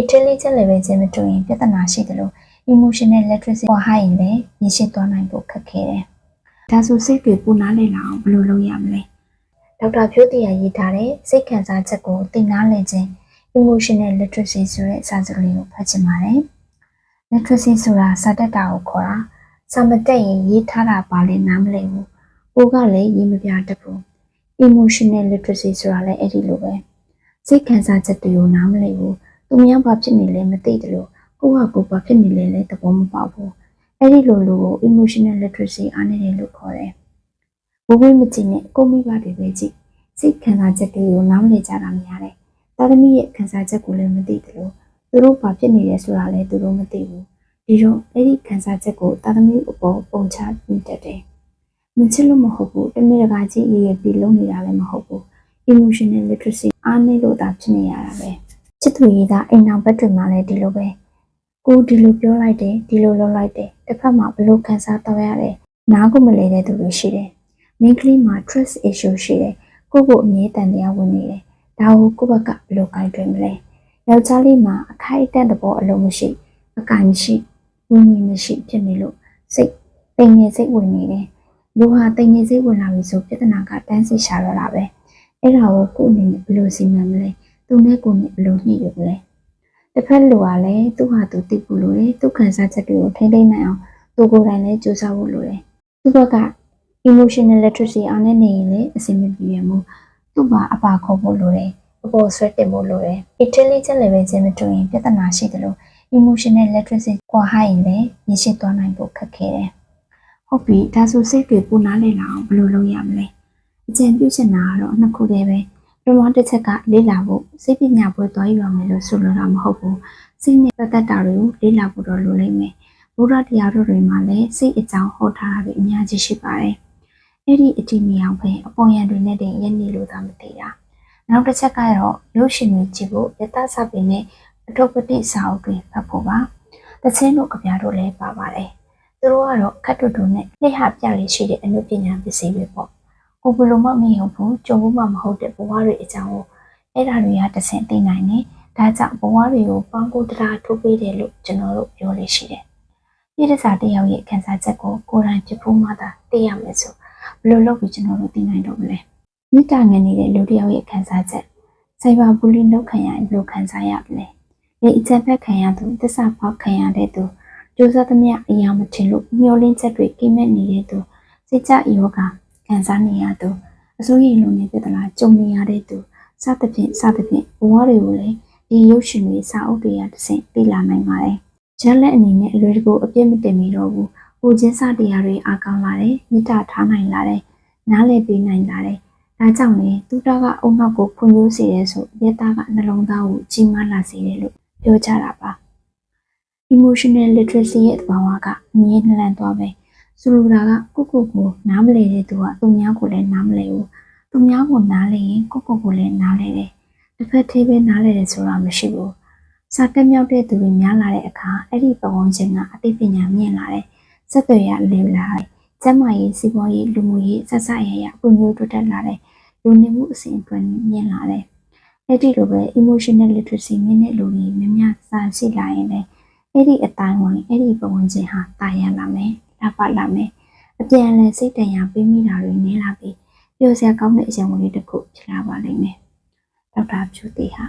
intelligent level ချင်းမတူရင်ပြဿနာရှိတယ်လို့ emotional literacy ဟောဟိုင်းလည်းရရှိသွားနိုင်ဖို့ခက်ခဲတယ်။ဒါဆိုစိတ်တွေပူနာလေလာအောင်ဘယ်လိုလုပ်ရမလဲ။ဒေါက်တာဖြိုးတရရေးထားတဲ့စိတ်ခံစားချက်ကိုသိနာလေခြင်း emotional literacy ဆိုတဲ့စာစကားလေးကိုဖတ်ချင်ပါတယ်။ literacy ဆိုတာစာတတ်တာကိုခေါ်တာစာမတက်ရင်ရေးထားတာပါလဲနားမလည်ဘူး။ကိုကလည်းရေးမပြတတ်ဘူး။ emotional literacy ဆိုတာလည်းအဲ့ဒီလိုပဲ။စိတ်ခံစားချက်တွေကိုနားမလည်ဘူး။ သူများဘာဖြစ်နေလဲမသိတယ်လို့ကိုကကိုဘာဖြစ်နေလဲလဲသဘောမပေါက်ဘူး။အဲ့ဒီလိုလိုကို emotional literacy အားနည်းတယ်လို့ခေါ်တယ်။ဘဝမကြည့်နဲ့ကိုမိဘတွေပဲကြည့်။စိတ်ခံစားချက်တွေကိုနားမလည်ကြတာများတယ်။တာသမီရဲ့ခံစားချက်ကိုလည်းမသိတယ်လို့သူတို့ဘာဖြစ်နေလဲဆိုတာလည်းသူတို့မသိဘူး။ဒီတော့အဲ့ဒီခံစားချက်ကိုတာသမီအပေါ်ပုံချမိတတ်တယ်။မချစ်လို့မဟုတ်ဘူး။တမင်တကာကြီးရေးရပြီးလုံးနေတာလည်းမဟုတ်ဘူး။ emotional literacy အားနည်းလို့သာဖြစ်နေရတာပဲ။ ချစ်သူရေးသားအိမ်အောင်ဘက်တွေမှာလည်းဒီလိုပဲ။ကိုဒီလိုပြောလိုက်တယ်ဒီလိုလုပ်လိုက်တယ်တစ်ဖက်မှာဘလို့ခံစားတော့ရတယ်နားကိုမလဲတဲ့သူတွေရှိတယ်။ main ကလေးမှာ trust issue ရှိတယ်။ကိုယ့်ကိုအမြဲတမ်းတရားဝင်နေတယ်။ဒါကိုကိုယ့်ဘက်ကဘလို့ကြိုင်တွင်မလဲ။ယောက်ျားလေးမှာအခိုက်အတန့်သဘောအလုံးမရှိအကန့်မရှိဝင်ဝင်မရှိဖြစ်နေလို့စိတ်တိမ်ငယ်စိတ်ဝင်နေတယ်။လူဟာတိမ်ငယ်စိတ်ဝင်လာပြီဆိုပြဿနာကတန်းစီရှာတော့တာပဲ။အဲ့ဒါကိုကိုယ့်အနေနဲ့ဘယ်လိုစီမံမလဲ။ သူနဲ့ကိုယ်နဲ့ဘယ်လိုညှိရမလဲ။တစ်ဖက်လူကလည်းသူ့ဟာသူသိဖို့လိုတယ်။သူခံစားချက်တွေကိုထိန်းသိမ်းနိုင်အောင်သူကိုယ်တိုင်လည်းကြိုးစားဖို့လိုတယ်။သူ့ဘက်က emotional literacy အားနဲ့နေရင်လည်းအဆင်မပြေရဘူး။သူ့မှာအပါခေါ်ဖို့လိုတယ်။အပေါ်ဆွဲတင်ဖို့လိုတယ်။ intelligent level ချင်းမတူရင်ပြဿနာရှိတယ်လို့ emotional literacy ကွာဟိုင်းလည်းရရှိသွားနိုင်ဖို့ခက်ခဲတယ်။ဟုတ်ပြီဒါဆိုစိတ်တွေပူနာလေလာအောင်ဘယ်လိုလုပ်ရမလဲ။အကြံပြုချင်တာကတော့နှစ်ခုတည်းပဲ ပထမတစ်ချက်ကလေ့လာဖို့စိတ်ပညာပွဲသွားရမယ်လို့ဆိုလိုတာမဟုတ်ဘူးစိတ်နဲ့ပတ်သက်တာတွေကိုလေ့လာဖို့တော့လိုလိမ့်မယ်ဘုရားတရားတော်တွေမှာလည်းစိတ်အကြောင်းဟောထားတာတွေအများကြီးရှိပါတယ်အဲ့ဒီအတီမြောင်ပဲအပေါ်ရန်တွေနဲ့တင်ရက်နေလို့သာမသိတာနောက်တစ်ချက်ကတော့ရုပ်ရှင်တွေကြည့်ဖို့ယတသပင်နဲ့အထောပတိစာအုပ်တွေဖတ်ဖို့ပါတချင်းတို့ကြပြတို့လည်းပါပါတယ်သူတို့ကတော့ခတ်တူတူနဲ့လက်ဟပြလေးရှိတဲ့အမှုပညာပစ္စည်းတွေပေါ့ ကိုဘလိုမှမဟုတ်ဘူးကြုံဘူးမှမဟုတ်တဲ့ဘဝတွေအကြောင်းကိုအဲ့ဒါတွေကတဆင့်သိနိုင်တယ်ဒါကြောင့်ဘဝတွေကိုပေါင်းကိုတရားထိုးပေးတယ်လို့ကျွန်တော်တို့ပြောလို့ရှိတယ်ပြည်တစားတယောက်ရဲ့ခံစားချက်ကိုကိုယ်တိုင်ဖြစ်ဖို့မှသာသိရမယ်ဆိုဘယ်လိုလုပ်ပြီးကျွန်တော်တို့သိနိုင်တော့မလဲမိတာငန်နေတဲ့လူတယောက်ရဲ့ခံစားချက်စိုက်ဘာဘူလီလောက်ခံရရင်ဘယ်လိုခံစားရမလဲဒီအချက်ဖက်ခံရသူသစ္စာပေါက်ခံရတဲ့သူကြိုးစားသမျှအရာမထင်လို့မျောလင်းချက်တွေကိမဲ့နေတဲ့သူစိတ်ကြယောဂ ခံစားနေရသူအစိုးရလုံးနဲ့ပြဿနာကြုံနေရတဲ့သူစသဖြင့်စသဖြင့်ဘဝတွေကိုလည်းဒီရုပ်ရှင်တွေစာအုပ်တွေကတစ်ဆင့်သိလာနိုင်ပါတယ်။ဂျက်လက်အနေနဲ့အလွယ်တကူအပြစ်မတင်မီတော့ဘူး။ကိုချင်းစတရားတွေအားကောင်းလာတယ်။မေတ္တာထားနိုင်လာတယ်။နားလည်ပေးနိုင်လာတယ်။ဒါကြောင့်လေသူတကအုံနောက်ကိုဖွံ့ဖြိုးစေရဲဆိုရဲသားကနှလုံးသားကိုကြီးမားလာစေတယ်လို့ပြောကြတာပါ။ emotional literacy ရဲ့သဘာဝကအမြဲနှလန်သွားပဲ။ ဆိုလိုတာကကိုကိုကိုနားမလည်တဲ့သူကသူများကိုလည်းနားမလည်ဘူး။သူများကိုနားလည်ရင်ကိုကိုကိုလည်းနားလည်တယ်။တစ်ဖက်သေးပဲနားလည်တယ်ဆိုတာမရှိဘူး။စာတက်မြောက်တဲ့သူတွေများလာတဲ့အခါအဲ့ဒီပတ်ဝန်းကျင်ကအသိပညာမြင့်လာတယ်။စက်တွေရလေလာတယ်။ကျန်းမာရေးစီးပွားရေးလူမှုရေးဆက်ဆက်ရရအပုံမျိုးတိုးတက်လာတယ်။လူနေမှုအစဉ်အသွယ်မြင့်လာတယ်။အဲ့ဒီလိုပဲ emotional literacy မြင့်တဲ့လူတွေများများစာရှိလာရင်လည်းအဲ့ဒီအတိုင်းဝင်အဲ့ဒီပတ်ဝန်းကျင်ဟာတာယာလာမယ်။ လာပါလာမယ်။အပြန်အလှန်စိတ်တန်ရာပေးမိတာတွေနည်းလာပြီးပျော်စရာကောင်းတဲ့အရာလေးတစ်ခုဖြစ်လာပါလိမ့်မယ်။ဒေါက်တာဖြူတီဟာ